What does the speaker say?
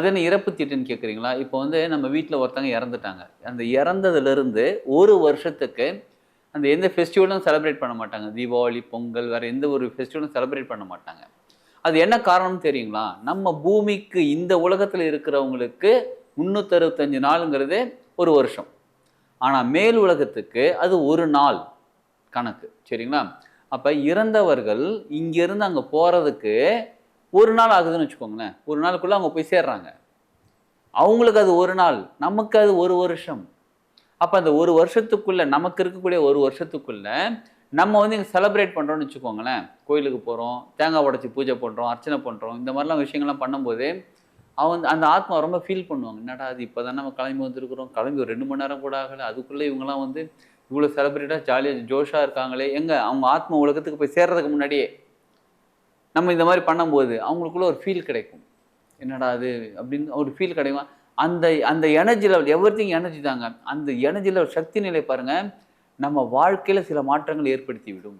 அது என்ன இறப்பு தீட்டுன்னு கேட்குறீங்களா இப்போ வந்து நம்ம வீட்டில் ஒருத்தங்க இறந்துட்டாங்க. அந்த இறந்ததுலேருந்து ஒரு வருஷத்துக்கு அந்த எந்த ஃபெஸ்டிவலும் செலிப்ரேட் பண்ண மாட்டாங்க. தீபாவளி பொங்கல் வேறு எந்த ஒரு ஃபெஸ்டிவலும் செலிப்ரேட் பண்ண மாட்டாங்க. அது என்ன காரணம்னு தெரியுங்களா? நம்ம பூமிக்கு இந்த உலகத்தில் இருக்கிறவங்களுக்கு முந்நூற்றறுபத்தஞ்சு நாளுங்கிறது ஒரு வருஷம். ஆனால் மேல் உலகத்துக்கு அது ஒரு நாள் கணக்கு. சரிங்களா? அப்போ இறந்தவர்கள் இங்கேருந்து அங்கே போகிறதுக்கு ஒரு நாள் ஆகுதுன்னு வச்சுக்கோங்களேன். ஒரு நாளுக்குள்ளே அவங்க போய் சேர்றாங்க. அவங்களுக்கு அது ஒரு நாள் நமக்கு அது ஒரு வருஷம். அப்போ அந்த ஒரு வருஷத்துக்குள்ளே நமக்கு இருக்கக்கூடிய ஒரு வருஷத்துக்குள்ளே நம்ம வந்து இங்கே செலப்ரேட் பண்ணுறோம்னு வச்சுக்கோங்களேன். கோயிலுக்கு போகிறோம் தேங்காய் உடச்சி பூஜை பண்ணுறோம் அர்ச்சனை பண்ணுறோம் இந்த மாதிரிலாம் விஷயங்கள்லாம் பண்ணும்போது அவன் அந்த ஆத்மா ரொம்ப ஃபீல் பண்ணுவாங்க. என்னடா அது இப்போ தான் நம்ம கிளம்பி வந்திருக்கிறோம். கிளம்பி ஒரு ரெண்டு மணி நேரம் கூட ஆகலை. அதுக்குள்ளே இவங்கெல்லாம் வந்து இவ்வளோ செலப்ரேட்டாக ஜாலியாக ஜோஷாக இருக்காங்களே. எங்கே? அவங்க ஆத்மா உலகத்துக்கு போய் சேர்றதுக்கு முன்னாடியே. நம்ம இந்த மாதிரி பண்ணும்போது அவங்களுக்குள்ள ஒரு ஃபீல் கிடைக்கும். என்னடா அது அப்படின்னு ஒரு ஃபீல் கிடைக்கும். அந்த அந்த energy level everything energy தாங்க. அந்த எனர்ஜி லெவல் சக்தி நிலை பாருங்கள் நம்ம வாழ்க்கையில் சில மாற்றங்கள் ஏற்படுத்தி விடும்